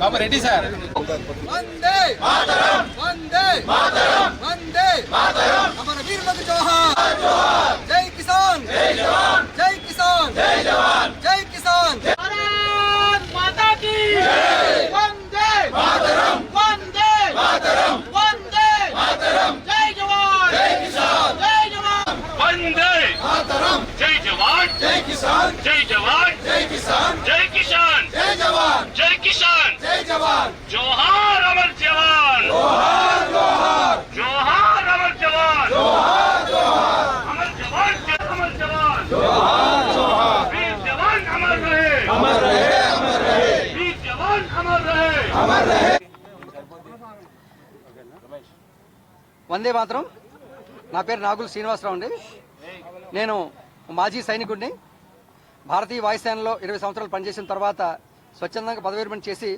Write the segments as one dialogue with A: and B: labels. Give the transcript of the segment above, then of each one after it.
A: Baba Reddy sir.
B: Vande Mataram Vande. Mataram Vande Mataram.
C: నా పేరు నాగుల్ శ్రీనివాసరావు అండి. నేను మాజీ సైనికుడిని. భారతీయ వాయుసేనలో ఇరవై సంవత్సరాలు పనిచేసిన తర్వాత స్వచ్ఛందంగా పదవీర్మణ చేసి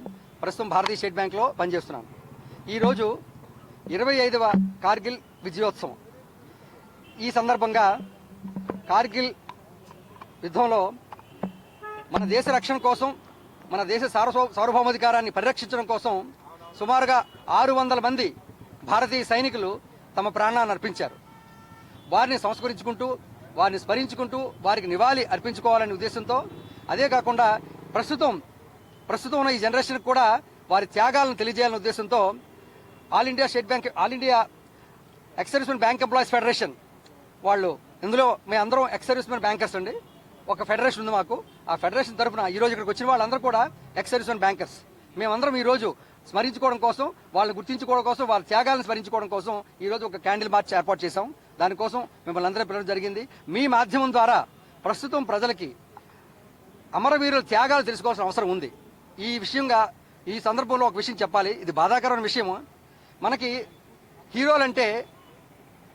C: ప్రస్తుతం భారతీయ స్టేట్ బ్యాంక్లో పనిచేస్తున్నాను. ఈరోజు ఇరవై ఐదవ కార్గిల్ విజయోత్సవం. ఈ సందర్భంగా కార్గిల్ యుద్ధంలో మన దేశ రక్షణ కోసం మన దేశ సార్వభౌ సార్వభౌమాధికారాన్ని పరిరక్షించడం కోసం సుమారుగా ఆరు వందల మంది భారతీయ సైనికులు తమ ప్రాణాన్ని అర్పించారు. వారిని సంస్కరించుకుంటూ వారిని స్మరించుకుంటూ వారికి నివాళి అర్పించుకోవాలనే ఉద్దేశంతో అదే కాకుండా ప్రస్తుతం ప్రస్తుతం ఉన్న ఈ జనరేషన్ కూడా వారి త్యాగాలను తెలియజేయాలనే ఉద్దేశంతో all India state bank all India ex servicemen bank employees federation వాళ్ళు ఇందులో మేము అందరం ఎక్స్ సర్వీస్మెన్ బ్యాంకర్స్ అండి. ఒక ఫెడరేషన్ ఉంది మాకు. ఆ ఫెడరేషన్ తరఫున ఈ రోజు ఇక్కడికి వచ్చిన వాళ్ళందరూ కూడా ఎక్స్ సర్వీస్మెన్ బ్యాంకర్స్. మేమందరం ఈ రోజు స్మరించుకోవడం కోసం వాళ్ళని గుర్తించుకోవడం కోసం వాళ్ళ త్యాగాలను స్మరించుకోవడం కోసం ఈరోజు ఒక క్యాండిల్ మార్చ్ ఏర్పాటు చేశాం. దానికోసం మిమ్మల్ని అందరూ పిలవడం జరిగింది. మీ మాధ్యమం ద్వారా ప్రస్తుతం ప్రజలకి అమరవీరుల త్యాగాలు తెలుసుకోవాల్సిన అవసరం ఉంది. ఈ విషయంగా ఈ సందర్భంలో ఒక విషయం చెప్పాలి. ఇది బాధాకరమైన విషయము. మనకి హీరోలంటే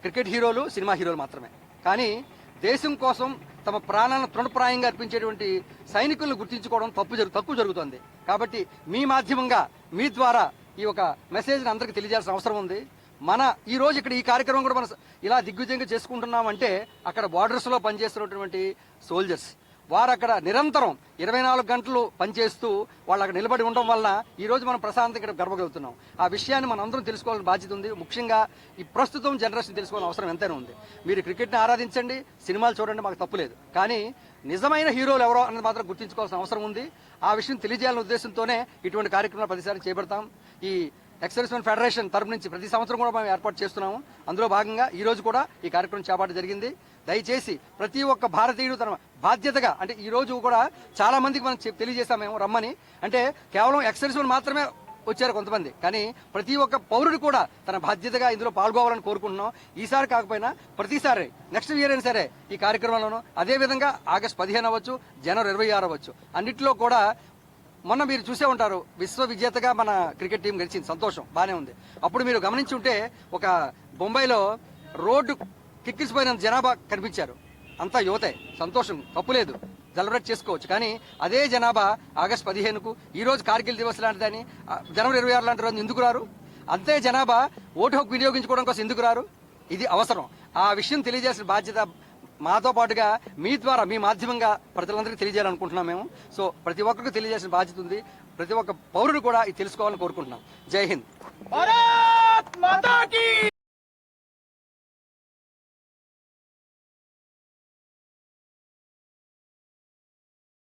C: క్రికెట్ హీరోలు సినిమా హీరోలు మాత్రమే. కానీ దేశం కోసం తమ ప్రాణాలను తృణప్రాయంగా అర్పించేటువంటి సైనికులను గుర్తించుకోవడం తప్పు జరుగు తప్పు జరుగుతుంది. కాబట్టి మీ మాధ్యమంగా మీ ద్వారా ఈ ఒక మెసేజ్ని అందరికీ తెలియజేయాల్సిన అవసరం ఉంది. మన ఈ రోజు ఇక్కడ ఈ కార్యక్రమం కూడా మనం ఇలా దిగ్విజయంగా చేసుకుంటున్నామంటే అక్కడ బార్డర్స్లో పనిచేస్తున్నటువంటి సోల్జర్స్. వారు అక్కడ నిరంతరం ఇరవై నాలుగు గంటలు పనిచేస్తూ వాళ్ళు అక్కడ నిలబడి ఉండడం వలన ఈ రోజు మనం ప్రశాంతంగా ఇక్కడ గర్వగలుగుతున్నాం ఆ విషయాన్ని మనం అందరం తెలుసుకోవాల్సిన బాధ్యత ఉంది. ముఖ్యంగా ఈ ప్రస్తుతం జనరేషన్ తెలుసుకోవాల్సిన అవసరం ఎంతైనా ఉంది. మీరు క్రికెట్ని ఆరాధించండి సినిమాలు చూడండి మాకు తప్పులేదు కానీ నిజమైన హీరోలు ఎవరో అన్నది మాత్రం గుర్తించుకోవాల్సిన అవసరం ఉంది. ఆ విషయం తెలియజేయాలనే ఉద్దేశంతోనే ఇటువంటి కార్యక్రమాలు ప్రతిసారి చేపడతాం. ఈ ఎక్సర్విస్మెన్ ఫెడరేషన్ తరపు నుంచి ప్రతి సంవత్సరం కూడా మేము ఏర్పాటు చేస్తున్నాము. అందులో భాగంగా ఈ రోజు కూడా ఈ కార్యక్రమం చేపట్టడం జరిగింది. దయచేసి ప్రతి ఒక్క భారతీయుడు తన బాధ్యతగా అంటే ఈ రోజు కూడా చాలా మందికి మనం తెలియజేశాం మేము రమ్మని. అంటే కేవలం ఎక్సర్విస్మెన్ మాత్రమే వచ్చారు కొంతమంది. కానీ ప్రతి ఒక్క పౌరుడు కూడా తన బాధ్యతగా ఇందులో పాల్గొవాలని కోరుకుంటున్నాం. ఈసారి కాకపోయినా ప్రతిసారి నెక్స్ట్ ఇయర్ అయినా సరే ఈ కార్యక్రమంలోనూ అదే విధంగా ఆగస్ట్ పదిహేను అవ్వచ్చు జనవరి ఇరవై ఆరు అవ్వచ్చు. అన్నింటిలో కూడా మొన్న మీరు చూసే ఉంటారు విశ్వవిజేతగా మన క్రికెట్ టీం గెలిచింది. సంతోషం బాగానే ఉంది. అప్పుడు మీరు గమనించి ఉంటే ఒక బొంబాయిలో రోడ్డు కిక్కిసిపోయిన జనాభా కనిపించారు. అంతా యువతే సంతోషం తప్పులేదు సెలబ్రేట్ చేసుకోవచ్చు. కానీ అదే జనాభా ఆగస్ట్ పదిహేనుకు ఈ రోజు కార్గిల్ దివస్ లాంటిదని జనవరి ఇరవై ఆరు లాంటి రోజు ఎందుకు రారు? అంతే జనాభా ఓటు హక్కు వినియోగించుకోవడం కోసం ఎందుకు రారు? ఇది అవసరం. ఆ విషయం తెలియజేసిన బాధ్యత మాతో పాటుగా మీ ద్వారా మీ మాధ్యమంగా ప్రజలందరికీ తెలియజేయాలనుకుంటున్నాం మేము. సో ప్రతి ఒక్కరికి తెలియజేసిన బాధ్యత ఉంది. ప్రతి ఒక్క పౌరుడు కూడా ఇది తెలుసుకోవాలని కోరుకుంటున్నాం. జై హింద్.